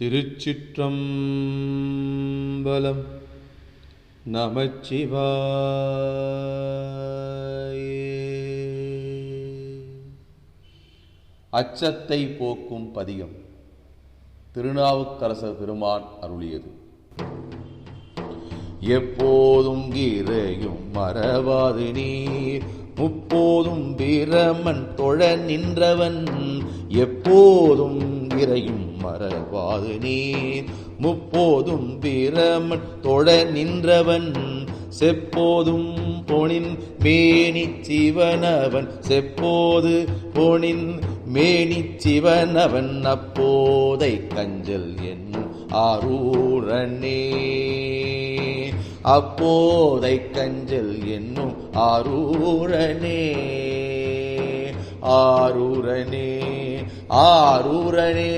திருச்சிற்றம்பலம் நமச்சிவாய. அச்சத்தை போக்கும் பதிகம் திருநாவுக்கரசர் பெருமான் அருளியது. எப்போதும் கீரையும் மறவாது நீர். முப்போதும் பிரமன் தொழ நின்றவன். எப்போதும் இறையும் மறவாது. நீர் முப்போதும் பிரமன் தொழ நின்றவன் செப்போதும் பொனின் மேனி சிவனவன் செப்போது பொனின் மேனி சிவனவன் அப்போதை கஞ்சல் என்னும் ஆரூரனே. அப்போதை கஞ்சல் என்னும் ஆரூரனே. ஆரூரனே ஆரூரனே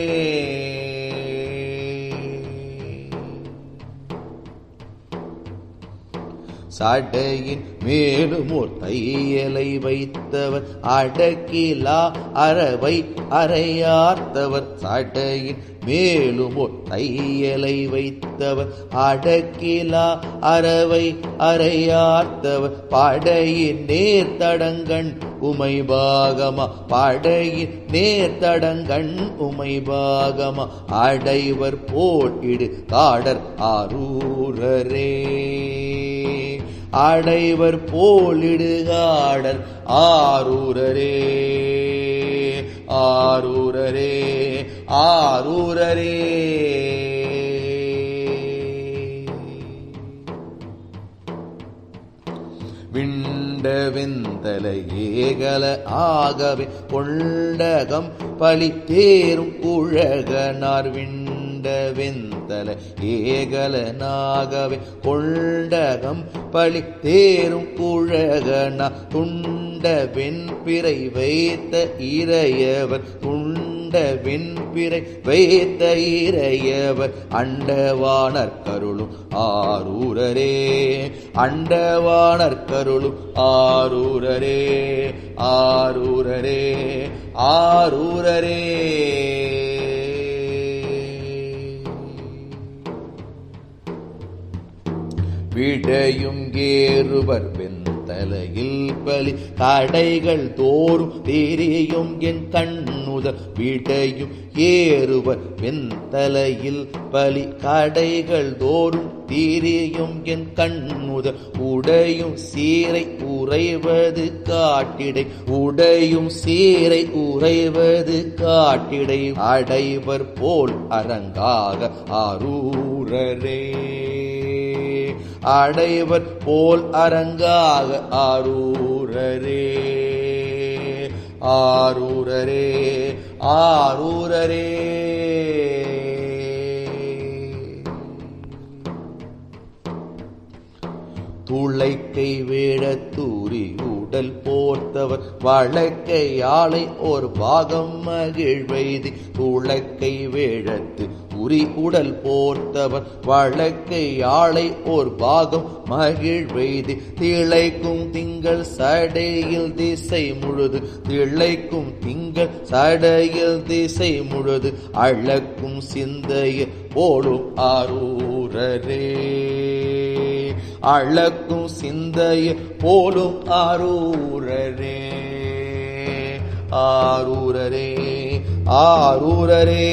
சடையின் மேலும் ஓர் தையலை வைத்தவர் அடக்கிலா அறவை அறையார்த்தவர் சடையின் மேலுமோ தையலை வைத்தவர் அடக்கிலா அறவை அறையார்த்தவர். படையின் நேர்த்தடங்கண் உமை பாகமா படையின் நேர்த்தடங்கண் உமை பாகமா அடைவர் போட்டிடு காடர் ஆரூரரே. அடைவர் போலிடுகாடர் ஆரூரரே. ஆரூரரே ஆரூரரே. விண்டவெந்தல ஏகல ஆகவே கொண்டகம் பலி தேரும் உழகனார் விண் கொண்டவெந்தல ஏகலனாகவே கொண்டகம் பழி தேரும் உழகனா துண்ட வெண்பிறை வைத்த இறையவர் துண்ட வெண்பிறை வைத்த இறையவர். அண்டவானர் கருளும் ஆரூரரே அண்டவானர் கருளும் ஆரூரரே ஆரூரரே ஆரூரரே. விடையும் ஏறுவர் வெண்தலையில் பலி. தடைகள் தோறும் தெரியும் என் கண்ணுதல். விடையும் ஏறுவர் வெண்தலையில் பலி. கடைகள் தோறும் தீரியும் என் கண்ணுதல். உடையும் சீரை உறைவது காட்டிடை. உடையும் சீரை உறைவது காட்டிடை. அடைவர் போல் அரங்காக ஆரூரரே அடைவர் போல் அரங்காக ஆரூரரே. ஆரூரரே ஆரூரரே. துளைக்கை வேடத்தூரி உடல் போர்த்தவர் வழக்கை ஆளை ஒரு பாகம் மகிழ்வைதி. துளக்கை வேடத்து உரி உடல் போர்த்தவர் வழக்கை ஆளை ஓர் பாகம் மகிழ்வைதி திளைக்கும் திங்கள் சடையில் திசை முழுது திளைக்கும் திங்கள் சடையில் திசை முழுது அழக்கும் சிந்தைய போலும் ஆரூரரே. அழக்கும் சிந்தைய போலும் ஆரூரரே. ஆரூரரே ஆரூரரே.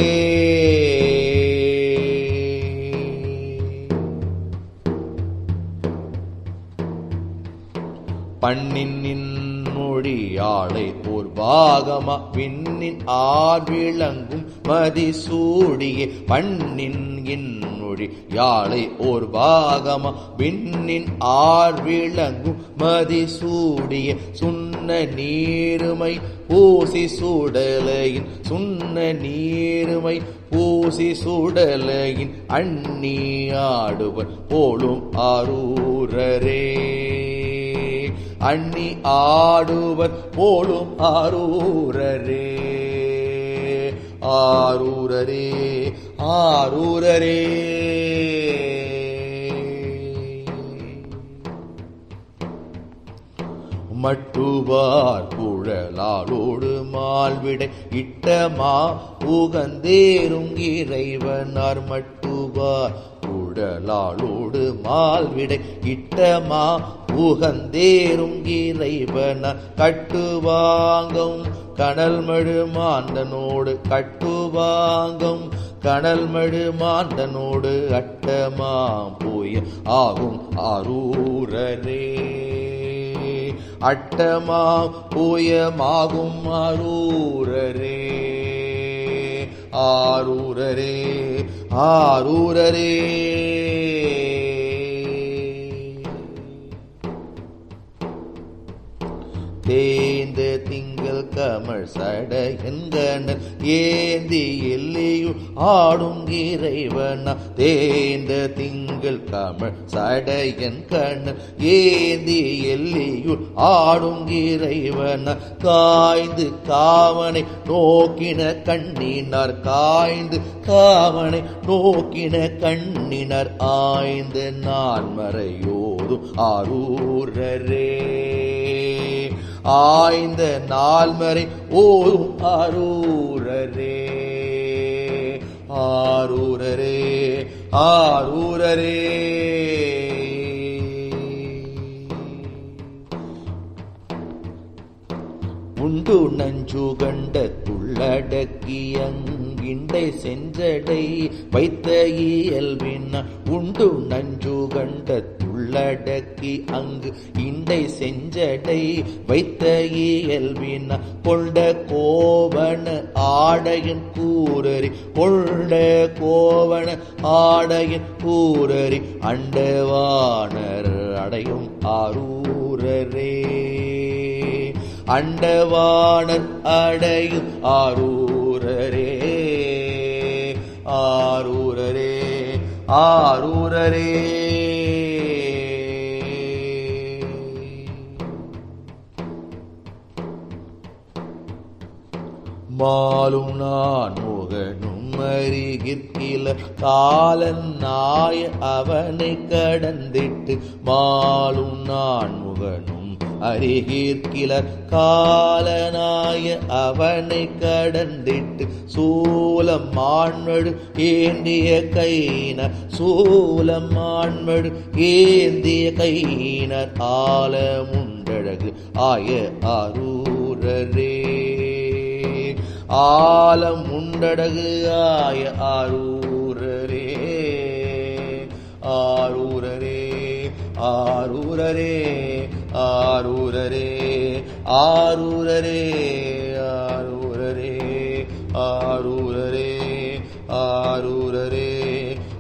பண்ணின் மொழியாளை ஓர் பாகமா விண்ணின் ஆர் விளங்கும் மதிசூடியே பண்ணின் மொழி யாழை ஓர் பாகமா விண்ணின் ஆர் விளங்கும் மதிசூடிய சுண்ண நீருமை பூசி சூடலையின் சுண்ண நீருமை பூசி சூடலையின் அண்ணி ஆடுவர் போலும் ஆரூரரே அண்ணி ஆடுவர் போலும் ஆரூரரே. ஆரூரரே ஆரூரரே. மட்டுவார் குழலாளோடு மால்விடை இட்டமா உகந்தேருங்கிறைவனார் மட்டுவார் குழலாளோடு மால்விடை இட்டமா உகந்தேரும் இறைவன கட்டுவாங்கும். கடல் மழு மாந்தனோடு கட்டுவாங்கும். கடல் மழு மாந்தனோடு அட்டமாம் போய் ஆகும் அரூரரே. அட்டமா போயமாகும் அரூரரே. ஆரூரரே ஆரூரரே. தேந்த திங்கள் கமழ் சட என்கணல் ஏந்தி எல்லையுள் ஆடும் இறைவனா. தேந்த திங்கள் கமழ் சட என் கண்ணல் ஏந்தி எல்லையுள் ஆடும் இறைவனா. காய்ந்து காவனை நோக்கின கண்ணினார் காய்ந்து காவனை நோக்கின கண்ணினர். ஆய்ந்து நான் மறையோதும் ஆரூரரே. ஆய்ந்த நால்மறை ஓரும் ஆரூரரே. ஆரூரரே ஆரூரரே. உண்டு நஞ்சு கண்ட துள்ளடக்கியங்கிண்டை செஞ்சடை வைத்த இயல்பின் உண்டு நஞ்சு கண்ட உள்ளடக்கி அங்கு இண்டை செஞ்சடை வைத்த இயல்பின கொண்ட கோவன ஆடையின் கூரறி கொண்ட கோவன ஆடையின் கூரறி அண்டவானர் அடையும் ஆரூரரே. அண்டவானர் அடையும் ஆரூரரே. ஆரூரரே ஆரூரரே. மாலும் நான் முகனும் அருகிற்கில. காலன் நாய அவனை கடந்திட்டு மாலும் நான் முகனும் அருகிற்கிலர் காலனாய அவனை கடந்திட்டு சூலம் மான்மழு ஏந்திய கையினர். சூலம் மான்மழு ஏந்திய கையினர். ஆலமுண்டழகு ஆய அரூரரே. ஆலம் உண்டடகு ஆய ஆரூரரே. ஆரூரரே ஆரூரரே ஆரூரரே ஆரூரரே ஆரூரரே ஆரூரரே ஆரூரரே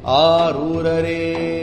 ஆரூரரே.